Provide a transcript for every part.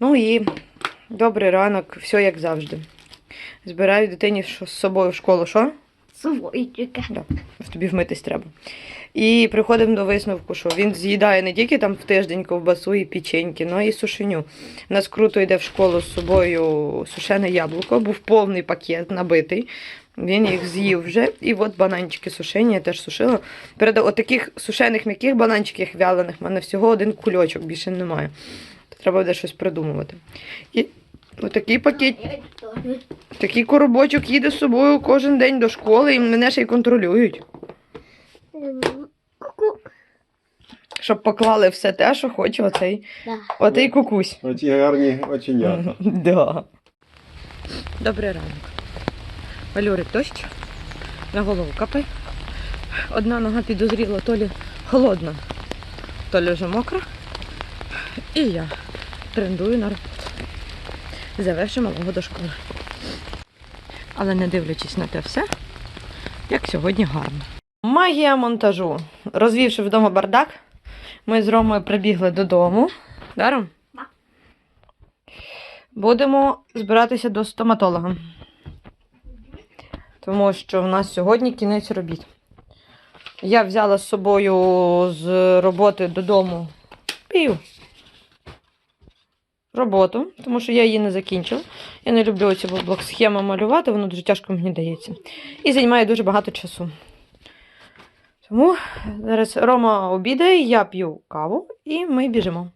Ну і добрий ранок, все як завжди. Збираю дитині що- з собою в школу, що? Свойчика. Да, тобі вмитись треба. І приходимо до висновку, що він з'їдає не тільки там в тиждень ковбасу і печеньки, але і сушеню. У нас круто йде в школу з собою сушене яблуко, був повний пакет набитий. Він їх з'їв вже. І от бананчики сушені, я теж сушила. Перед отаких сушених м'яких бананчиків вялених в мене всього один кульочок, більше немає. Треба буде щось придумувати. І отакий пакет Такий коробочок їде з собою кожен день до школи і мене ще й контролюють. Щоб поклали все те, що хоче оцей, Да. отей кукусь. Оці гарні оченята. Да. Добрий ранок. Валюрик дощ. На голову капає. Одна нога підозріла, то лі холодна, то лі вже мокра. І я трендую на роботу. Завезши малого до школи. Але не дивлячись на те все, як сьогодні гарно. Магія монтажу. Розвівши вдома бардак, ми з Ромою прибігли додому. Даром? Будемо збиратися до стоматолога. Тому що в нас сьогодні кінець робіт. Я взяла з собою з роботи додому пів роботу, тому що я її не закінчила. Я не люблю ці блок схеми малювати, воно дуже тяжко мені дається. І займає дуже багато часу. Тому зараз Рома обідає, я п'ю каву і ми біжимо.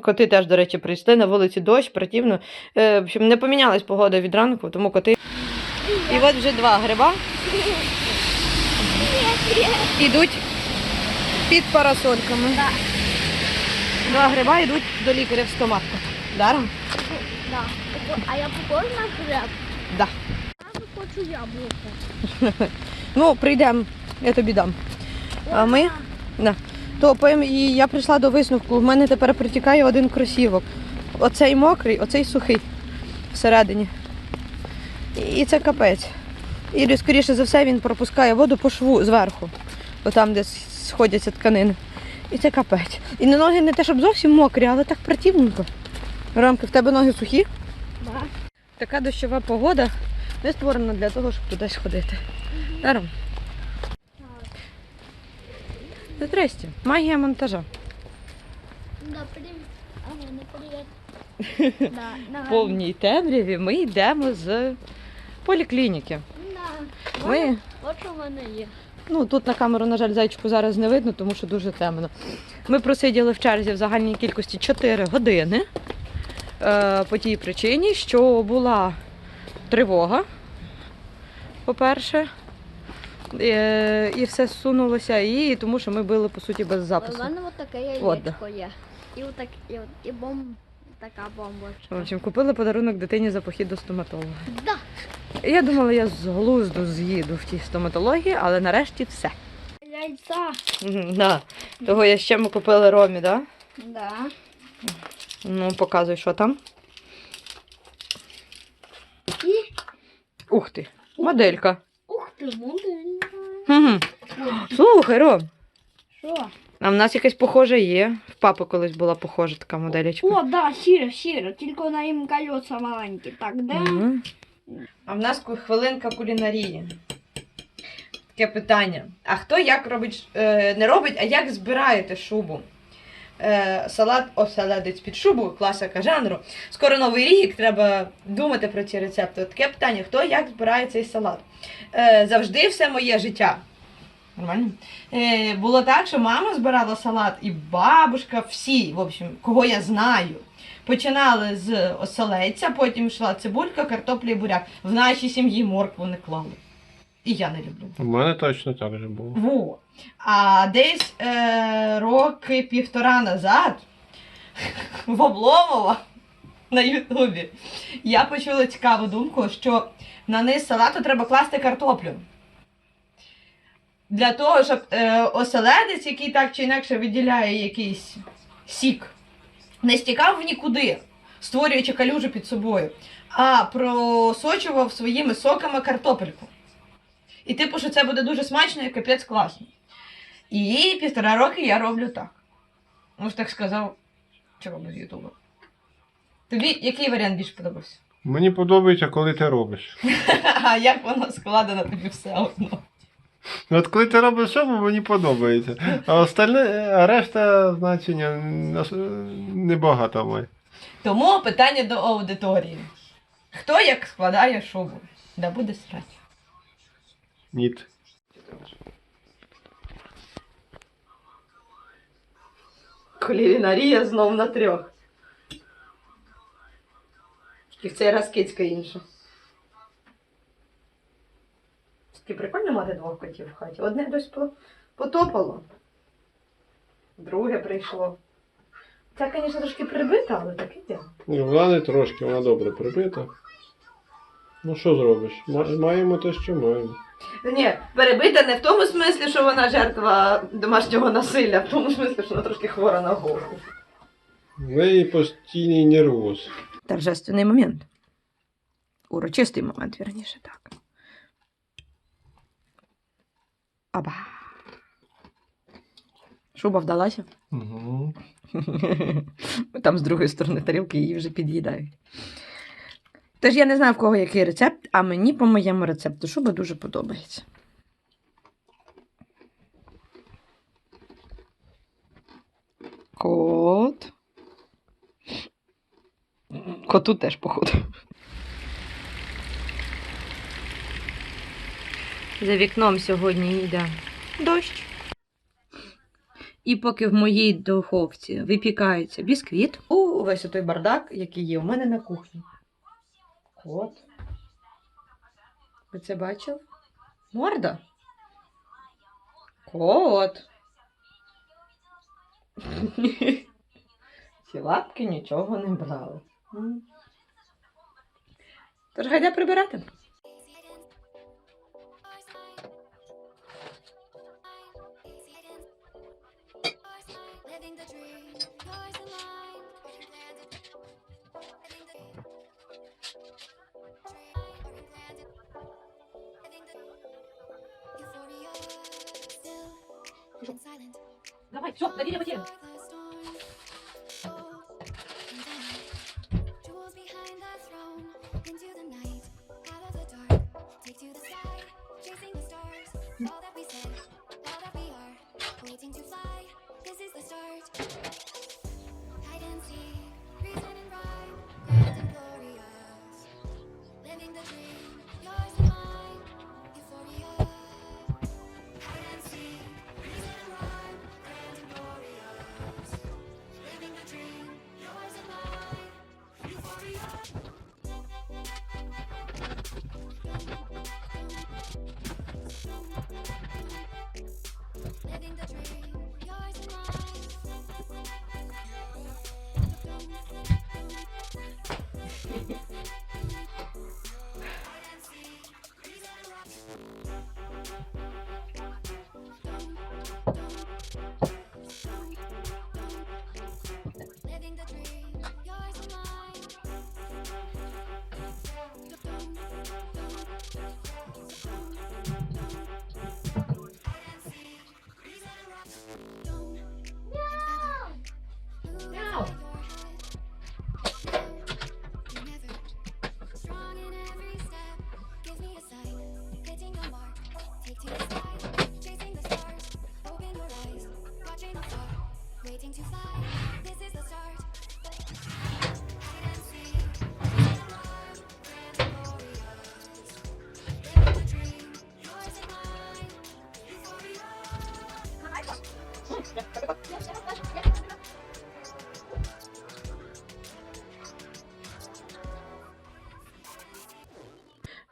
Коти теж, до речі, прийшли на вулиці дощ, противно. Е, в общем, не помінялась погода від ранку, тому коти. І от вже два гриба йдуть під парасольками. Два гриба йдуть до лікаря в стоматку. Даром? Да. А я похожа на хлеб? Да. Я хочу яблуко. Ну, прийдемо, я тобі дам. А ми? Да. То поїм- і я прийшла до висновку. В мене тепер притікає один кросівок. Оцей мокрий, оцей сухий всередині. І це капець. І скоріше за все він пропускає воду по шву зверху, отам, де сходяться тканини. І це капець. І на ноги не те, щоб зовсім мокрі, але так противненько. Рамки, в тебе ноги сухі? Да. Така дощова погода не створена для того, щоб кудись ходити. Даром. Здрасте. Магія монтажа. Да. Ага, не. Да, да. В повній темряві ми йдемо з поліклініки. Да. Ми, От що в мене є. Ну тут на камеру, на жаль, зайчику зараз не видно, тому що дуже темно. Ми просиділи в черзі в загальній кількості 4 години. Е, по тій причині, що була тривога, по-перше. Е, і все зсунулося, і тому що ми були по суті без У запису. мене от таке яєчко є. І отак, і, і бомб, така бомбочка. В общем, купили подарунок дитині за похід до стоматолога. Да. Я думала, я з глузду з'їду в тій стоматології, але нарешті все. Яйця. Мгм, Да. Того я ще ми купили ромі, да? Да. Ну, показуй, що там. І, Ух ти, моделька. ух ти, моделька. Угу. Слухай, Ром, Що? А в нас якась похожа є. В папи колись була похожа така моделечка. О, да, сіра, сіра, тільки на їм колеса маленькі. Так, де? Мгм. А в нас хвилинка кулінарії. Таке питання. А хто як робить, е, не робить, а як збираєте шубу? Е, салат оселедець під шубу, класика жанру. Скоро новий рік, треба думати про ці рецепти. Таке питання: хто як збирає цей салат? Е, завжди все моє життя. Нормально? Е, було так, що мама збирала салат, і бабушка, всі, в общем, кого я знаю. Починали з оселедця, потім йшла цибулька, картопля і буряк. В нашій сім'ї моркву не клали. І я не люблю. У мене точно так же було. Во. А десь е, роки півтора назад в Обломова на Ютубі я почула цікаву думку, що на низ салату треба класти картоплю. Для того, щоб е, оселедець, який так чи інакше виділяє якийсь сік, не стікав в нікуди, створюючи калюжу під собою, а просочував своїми соками картопельку. І типу, що це буде дуже смачно і капець класно. І півтора роки я роблю так. Може, так сказав Чого без Ютуба? Тобі який варіант більш подобався? Мені подобається, коли ти робиш. А як воно складено тобі все одно? От коли ти робиш шоу, мені подобається. А остальне, а решта значення небагато має. Тому питання до аудиторії. Хто як складає шубу? Да буде срать. Ніт. Кулінарія знов на трьох. І в цей раз кицька інша. Таки прикольно мати двох котів в хаті. Одне дось по- потопало. Друге прийшло. Ця, звісно, трошки прибита, але так іде. Ні, Вона не трошки, вона добре прибита. Ну що зробиш? Маємо те, що маємо. Ні, перебита не в тому смислі, що вона жертва домашнього насилля, в тому смислі, що вона трошки хвора на голову. В неї постійний нервоз. Торжественний момент. Урочистий момент, вірніше, так. Аба. Шуба вдалася. Угу. Там з другої сторони тарілки її вже під'їдають. Тож я не знаю, в кого який рецепт, а мені по моєму рецепту шуба дуже подобається. Кот. Коту теж, походу. За вікном сьогодні йде дощ. І поки в моїй духовці випікається бісквіт, у весь той бардак, який є у мене на кухні. Кот. Ви це бачив? Морда. Кот. Ці лапки нічого не брали. Тож гайда прибирати. Давай, все, доверие потеряно. Before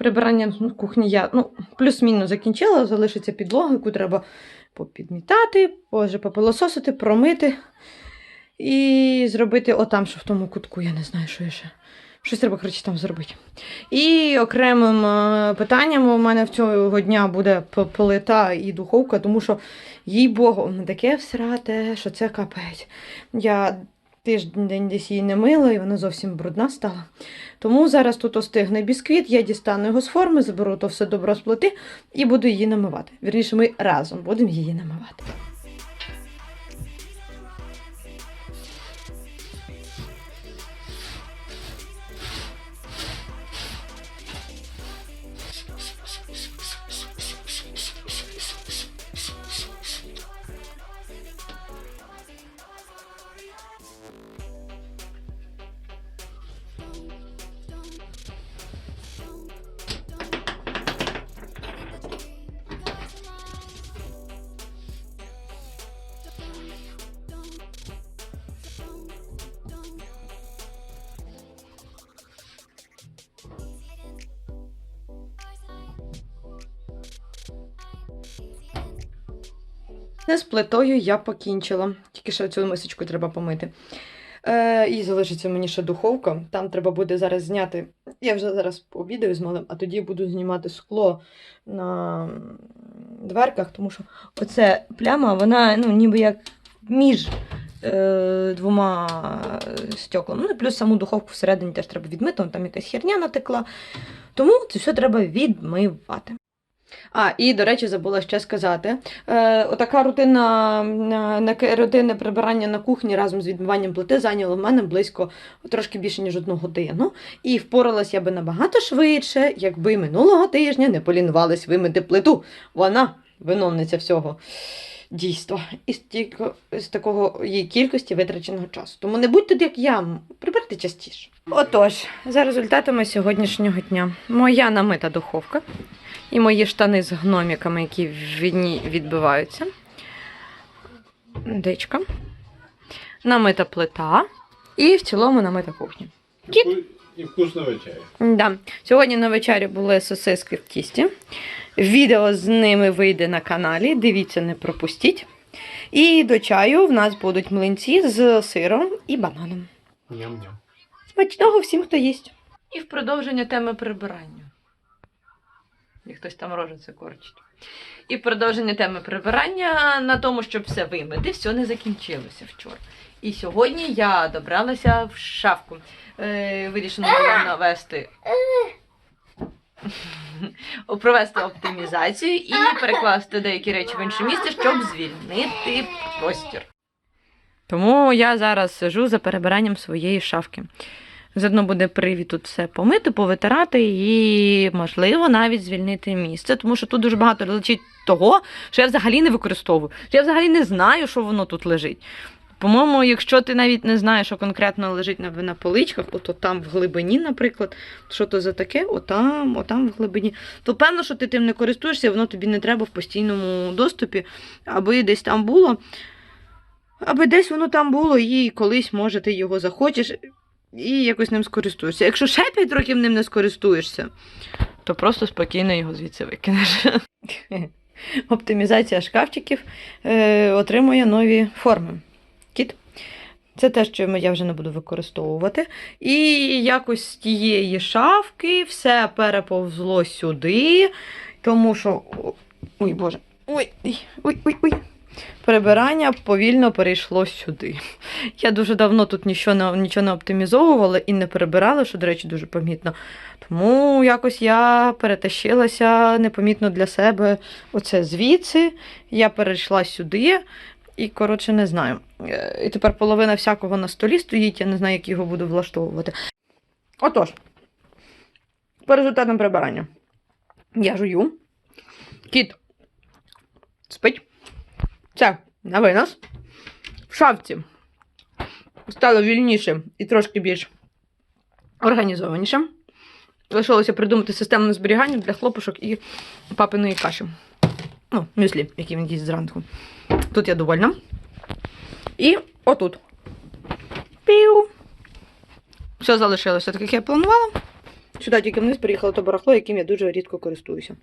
Прибирання кухні я ну, плюс-мінус закінчила, залишиться підлога, яку треба попідмітати, попилососити, промити і зробити отам, що в тому кутку, я не знаю, що я ще. Щось треба, коротше, там зробити. І окремим е, питанням у мене в цього дня буде плита і духовка, тому що, їй Богу, воно таке всрате, що це капець. Я тиждень десь її не мила, і вона зовсім брудна стала. Тому зараз тут остигне бісквіт, я дістану його з форми, заберу то все добро з плити і буду її намивати. Вірніше, ми разом будемо її намивати. З плитою я покінчила. Тільки що цю мисочку треба помити. Е, і залишиться мені ще духовка. Там треба буде зараз зняти. Я вже зараз пообідаю з малим, а тоді буду знімати скло на дверках, тому що оце пляма, вона ну, ніби як між е, двома е, стеклами. Ну плюс саму духовку всередині теж треба відмити, там якась херня натекла. Тому це все треба відмивати. А, і, до речі, забула ще сказати. Е, отака рутина, на, на, рутинне прибирання на кухні разом з відмиванням плити зайняло в мене близько трошки більше, ніж одну годину. І впоралась я би набагато швидше, якби минулого тижня не полінувалась вимити плиту. Вона виновниця всього дійства і з такого її кількості витраченого часу. Тому не будьте як я, приберте частіше. Отож, за результатами сьогоднішнього дня, моя намита духовка і мої штани з гноміками, які від ній відбиваються. Дичка. Намита плита. І в цілому намита кухня. Кіт. І вкусно вечеря. Да. Сьогодні на вечері були сосиски в тісті. Відео з ними вийде на каналі. Дивіться, не пропустіть. І до чаю в нас будуть млинці з сиром і бананом. Ням-ням. Смачного всім, хто їсть. І в продовження теми прибирання. І хтось там рожице корчить. І продовження теми прибирання на тому, щоб все вимити, все не закінчилося вчора. І сьогодні я добралася в шафку. Е, вирішено було навести. Провести оптимізацію і перекласти деякі речі в інше місце, щоб звільнити простір. Тому я зараз сижу за перебиранням своєї шафки. Заодно буде привід тут все помити, повитирати і, можливо, навіть звільнити місце, тому що тут дуже багато лежить того, що я взагалі не використовую, що я взагалі не знаю, що воно тут лежить. По-моєму, якщо ти навіть не знаєш, що конкретно лежить на, на поличках, ото там в глибині, наприклад, що то за таке, отам, отам в глибині, то певно, що ти тим не користуєшся, воно тобі не треба в постійному доступі, аби десь там було. Аби десь воно там було, і колись, може, ти його захочеш і якось ним скористуєшся. Якщо ще 5 років ним не скористуєшся, то просто спокійно його звідси викинеш. Оптимізація шкафчиків е, отримує нові форми. Кіт. Це те, що я вже не буду використовувати. І якось з тієї шафки все переповзло сюди, тому що. Ой, Боже. Ой, ой, ой, ой. Прибирання повільно перейшло сюди. Я дуже давно тут нічого не, нічого не оптимізовувала і не перебирала, що, до речі, дуже помітно. Тому якось я перетащилася непомітно для себе оце звідси. Я перейшла сюди. І, коротше, не знаю. Е, І тепер половина всякого на столі стоїть, я не знаю, як його буду влаштовувати. Отож, по результатам прибирання. Я жую. Кіт спить. Це на винос. В шафці стало вільніше і трошки більш організованіше. Лишилося придумати системне зберігання для хлопушок і папиної каші. Ну, мюслі, який він їсть зранку. Тут я довольна. І отут. Пів. Все залишилося так, як я планувала. Сюди тільки вниз приїхало то барахло, яким я дуже рідко користуюся.